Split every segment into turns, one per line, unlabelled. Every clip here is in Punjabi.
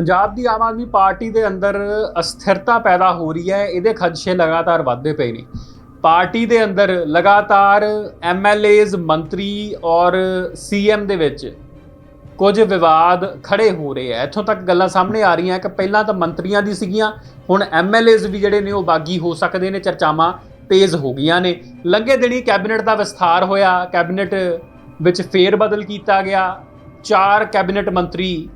ਪੰਜਾਬ ਦੀ ਆਮ ਆਦਮੀ ਪਾਰਟੀ ਦੇ ਅੰਦਰ ਅਸਥਿਰਤਾ ਪੈਦਾ ਹੋ ਰਹੀ ਹੈ, ਇਹਦੇ ਖਦਸ਼ੇ ਲਗਾਤਾਰ ਵੱਧਦੇ ਪਏ ਨੇ। ਪਾਰਟੀ ਦੇ ਅੰਦਰ ਲਗਾਤਾਰ ਐਮਐਲਏਜ਼ ਮੰਤਰੀ ਔਰ ਸੀਐਮ ਦੇ ਵਿੱਚ ਕੁਝ ਵਿਵਾਦ ਖੜੇ ਹੋ ਰਹੇ ਆ ਇੱਥੋਂ ਤੱਕ ਗੱਲਾਂ ਸਾਹਮਣੇ ਆ ਰਹੀਆਂ ਕਿ ਪਹਿਲਾਂ ਤਾਂ ਮੰਤਰੀਆਂ ਦੀ ਸੀਗੀਆਂ, ਹੁਣ ਐਮਐਲਏਜ਼ ਵੀ ਜਿਹੜੇ ਨੇ ਉਹ ਬਾਗੀ ਹੋ ਸਕਦੇ ਨੇ, ਚਰਚਾਵਾਂ ਤੇਜ਼ ਹੋ ਗਈਆਂ ਨੇ। ਲੰਘੇ ਦਿਨੀ ਕੈਬਨਿਟ ਦਾ ਵਿਸਥਾਰ ਹੋਇਆ, ਕੈਬਨਿਟ ਵਿੱਚ ਫੇਰ ਬਦਲ ਕੀਤਾ ਗਿਆ, ਚਾਰ ਕੈਬਨਿਟ ਮੰਤਰੀ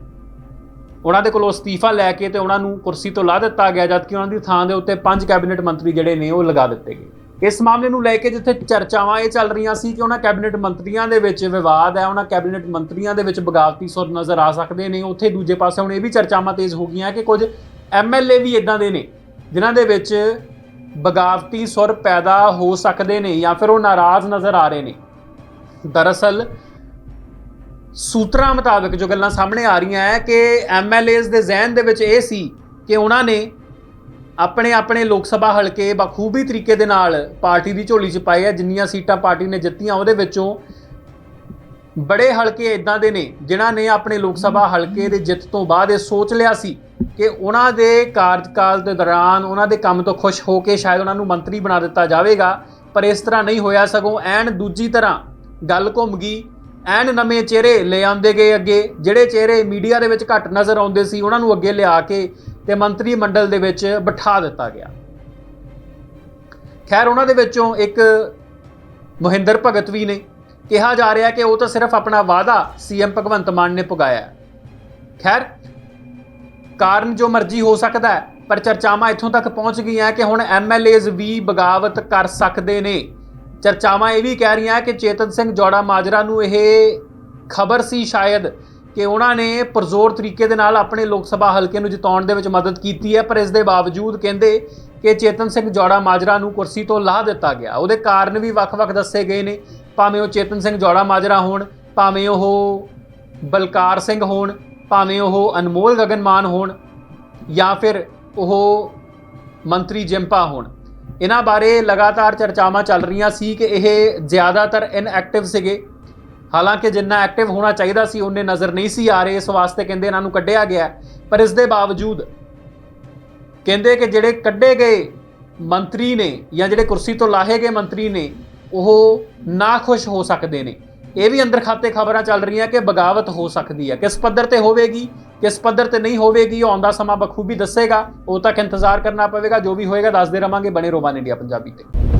ਉਹਨਾਂ ਦੇ ਕੋਲੋਂ ਅਸਤੀਫਾ ਲੈ ਕੇ ਤੇ ਉਹਨਾਂ ਨੂੰ ਕੁਰਸੀ ਤੋਂ ਲਾ ਦਿੱਤਾ ਗਿਆ, ਜਦਕਿ ਉਹਨਾਂ ਦੀ ਥਾਂ ਦੇ ਉੱਤੇ ਪੰਜ ਕੈਬਨਿਟ ਮੰਤਰੀ ਜਿਹੜੇ ਨੇ ਉਹ ਲਗਾ ਦਿੱਤੇ ਗਏ। ਇਸ ਮਾਮਲੇ ਨੂੰ ਲੈ ਕੇ ਜਿੱਥੇ ਚਰਚਾਵਾਂ ਇਹ ਚੱਲ ਰਹੀਆਂ ਸੀ ਕਿ ਉਹਨਾਂ ਕੈਬਨਿਟ ਮੰਤਰੀਆਂ ਦੇ ਵਿੱਚ ਵਿਵਾਦ ਹੈ, ਉਹਨਾਂ ਕੈਬਨਿਟ ਮੰਤਰੀਆਂ ਦੇ ਵਿੱਚ ਬਗਾਵਤੀ ਸੁਰ ਨਜ਼ਰ ਆ ਸਕਦੇ ਨੇ। ਉੱਥੇ ਦੂਜੇ ਪਾਸੇ ਹੁਣ ਇਹ ਵੀ ਚਰਚਾਵਾਂ ਤੇਜ਼ ਹੋ ਗਈਆਂ ਕਿ ਕੁਝ ਐਮਐਲਏ ਵੀ ਇਦਾਂ ਦੇ ਨੇ, ਜਿਨ੍ਹਾਂ ਦੇ ਵਿੱਚ ਬਗਾਵਤੀ ਸੁਰ ਪੈਦਾ ਹੋ ਸਕਦੇ ਨੇ ਜਾਂ ਫਿਰ ਉਹ ਨਾਰਾਜ਼ ਨਜ਼ਰ ਆ ਰਹੇ ਨੇ। ਦਰਅਸਲ ਸੂਤਰਾਂ ਮੁਤਾਬਕ ਜੋ ਗੱਲਾਂ ਸਾਹਮਣੇ ਆ ਰਹੀਆਂ ਹੈ ਕਿ ਐਮਐਲਏਜ਼ ਦੇ ਜ਼ਿਹਨ ਦੇ ਵਿੱਚ ਇਹ ਸੀ ਕਿ ਉਹਨਾਂ ਨੇ ਆਪਣੇ ਆਪਣੇ ਲੋਕ ਸਭਾ ਹਲਕੇ ਬਖੂਬੀ ਤਰੀਕੇ ਦੇ ਨਾਲ ਪਾਰਟੀ ਦੀ ਝੋਲੀ 'ਚ ਪਾਏ ਆ, ਜਿੰਨੀਆਂ ਸੀਟਾਂ ਪਾਰਟੀ ਨੇ ਜਿੱਤੀਆਂ, ਉਹਦੇ ਵਿੱਚੋਂ ਬੜੇ ਹਲਕੇ ਇਦਾਂ ਦੇ ਨੇ, ਜਿਨ੍ਹਾਂ ਨੇ ਆਪਣੇ ਲੋਕ ਸਭਾ ਹਲਕੇ ਦੇ ਜਿੱਤ ਤੋਂ ਬਾਅਦ ਇਹ ਸੋਚ ਲਿਆ ਸੀ ਕਿ ਉਹਨਾਂ ਦੇ ਕਾਰਜਕਾਲ ਦੇ ਦੌਰਾਨ ਉਹਨਾਂ ਦੇ ਕੰਮ ਤੋਂ ਖੁਸ਼ ਹੋ ਕੇ ਸ਼ਾਇਦ ਉਹਨਾਂ ਨੂੰ ਮੰਤਰੀ ਬਣਾ ਦਿੱਤਾ ਜਾਵੇਗਾ, ਪਰ ਇਸ ਤਰ੍ਹਾਂ ਨਹੀਂ ਹੋਇਆ ਸਗੋਂ ਐਨ ਦੂਜੀ ਤਰ੍ਹਾਂ ਗੱਲ ਘੁੰਮ ਗਈ ਐਨ ਨਵੇਂ ਚਿਹਰੇ ਲੈ ਆਉਂਦੇ ਗਏ ਅੱਗੇ, ਜਿਹੜੇ ਚਿਹਰੇ ਮੀਡੀਆ ਦੇ ਵਿੱਚ ਘੱਟ ਨਜ਼ਰ ਆਉਂਦੇ ਸੀ, ਉਹਨਾਂ ਨੂੰ ਅੱਗੇ ਲਿਆ ਕੇ ਤੇ ਮੰਤਰੀ ਮੰਡਲ ਦੇ ਵਿੱਚ ਬਿਠਾ ਦਿੱਤਾ ਗਿਆ। ਖੈਰ, ਉਹਨਾਂ ਦੇ ਵਿੱਚੋਂ ਇੱਕ ਮਹਿੰਦਰ ਭਗਤ ਵੀ ਨੇ। ਕਿਹਾ ਜਾ ਰਿਹਾ ਕਿ ਉਹ ਤਾਂ ਸਿਰਫ ਆਪਣਾ ਵਾਅਦਾ ਸੀਐਮ ਭਗਵੰਤ ਮਾਨ ਨੇ ਪੁਗਾਇਆ। ਖੈਰ, ਕਾਰਨ ਜੋ ਮਰਜ਼ੀ ਹੋ ਸਕਦਾ ਹੈ, ਪਰ ਚਰਚਾਵਾਂ ਇੱਥੋਂ ਤੱਕ ਪਹੁੰਚ ਗਈਆਂ ਕਿ ਹੁਣ ਐਮਐਲਏਜ਼ ਵੀ ਬਗਾਵਤ ਕਰ ਸਕਦੇ ਨੇ। ਚਰਚਾਵਾਂ ਇਹ ਵੀ ਕਹਿ ਰਹੀਆਂ ਕਿ ਚੇਤਨ ਸਿੰਘ ਜੋੜਾ ਮਾਜਰਾ ਨੂੰ ਇਹ ਖਬਰ ਸੀ ਸ਼ਾਇਦ ਕਿ ਉਹਨਾਂ ਨੇ ਪਰਜ਼ੋਰ ਤਰੀਕੇ ਦੇ ਨਾਲ ਆਪਣੇ ਲੋਕ ਸਭਾ ਹਲਕੇ ਨੂੰ ਜਿਤਾਉਣ ਦੇ ਵਿੱਚ ਮਦਦ ਕੀਤੀ ਹੈ, ਪਰ ਇਸ ਦੇ ਬਾਵਜੂਦ ਕਹਿੰਦੇ ਕਿ ਚੇਤਨ ਸਿੰਘ ਜੋੜਾ ਮਾਜਰਾ ਨੂੰ ਕੁਰਸੀ ਤੋਂ ਲਾਹ ਦਿੱਤਾ ਗਿਆ। ਉਹਦੇ ਕਾਰਨ ਵੀ ਵੱਖ-ਵੱਖ ਦੱਸੇ ਗਏ ਨੇ, ਭਾਵੇਂ ਉਹ ਚੇਤਨ ਸਿੰਘ ਜੋੜਾ ਮਾਜਰਾ ਹੋਣ, ਭਾਵੇਂ ਉਹ ਬਲਕਾਰ ਸਿੰਘ ਹੋਣ, ਭਾਵੇਂ ਉਹ ਅਨਮੋਲ ਗਗਨਮਾਨ ਹੋਣ ਜਾਂ ਫਿਰ ਉਹ ਮੰਤਰੀ ਜਿੰਪਾ ਹੋਣ। ਇਹਨਾਂ ਬਾਰੇ ਲਗਾਤਾਰ ਚਰਚਾਵਾਂ ਚੱਲ ਰਹੀਆਂ ਸੀ ਕਿ ਇਹ ਜ਼ਿਆਦਾਤਰ ਇਨਐਕਟਿਵ ਸੀਗੇ। ਹਾਲਾਂਕਿ ਜਿੰਨਾ ਐਕਟਿਵ ਹੋਣਾ ਚਾਹੀਦਾ ਸੀ ਉਹਨੇ ਨਜ਼ਰ ਨਹੀਂ ਸੀ ਆ ਰਹੇ। ਇਸ ਵਾਸਤੇ ਕਹਿੰਦੇ ਇਹਨਾਂ ਨੂੰ ਕੱਢਿਆ ਗਿਆ। ਪਰ ਇਸ ਦੇ ਬਾਵਜੂਦ ਕਹਿੰਦੇ ਕਿ ਜਿਹੜੇ ਕੱਢੇ ਗਏ ਮੰਤਰੀ ਨੇ ਜਾਂ ਜਿਹੜੇ ਕੁਰਸੀ ਤੋਂ ਲਾਹੇ ਗਏ ਮੰਤਰੀ ਨੇ, ਉਹ ਨਾ ਖੁਸ਼ ਹੋ ਸਕਦੇ ਨੇ। ਇਹ ਵੀ ਅੰਦਰ ਖਾਤੇ ਖਬਰਾਂ ਚੱਲ ਰਹੀਆਂ ਕਿ ਬਗਾਵਤ ਹੋ ਸਕਦੀ ਹੈ। ਕਿਸ ਪੱਧਰ ਤੇ ਹੋਵੇਗੀ? ਕਿਸ ਪੱਧਰ ਤੇ ਨਹੀਂ ਹੋਵੇਗੀ, ਉਹ ਆਉਂਦਾ ਸਮਾਂ ਬਖੂਬੀ ਦੱਸੇਗਾ, ਉਹ ਤੱਕ ਇੰਤਜ਼ਾਰ ਕਰਨਾ ਪਵੇਗਾ, ਜੋ ਵੀ ਹੋਏਗਾ, ਦੱਸਦੇ ਰਵਾਂਗੇ, ਬਣੇ ਰੋਮਾਨ ਇੰਡੀਆ ਪੰਜਾਬੀ ਤੇ।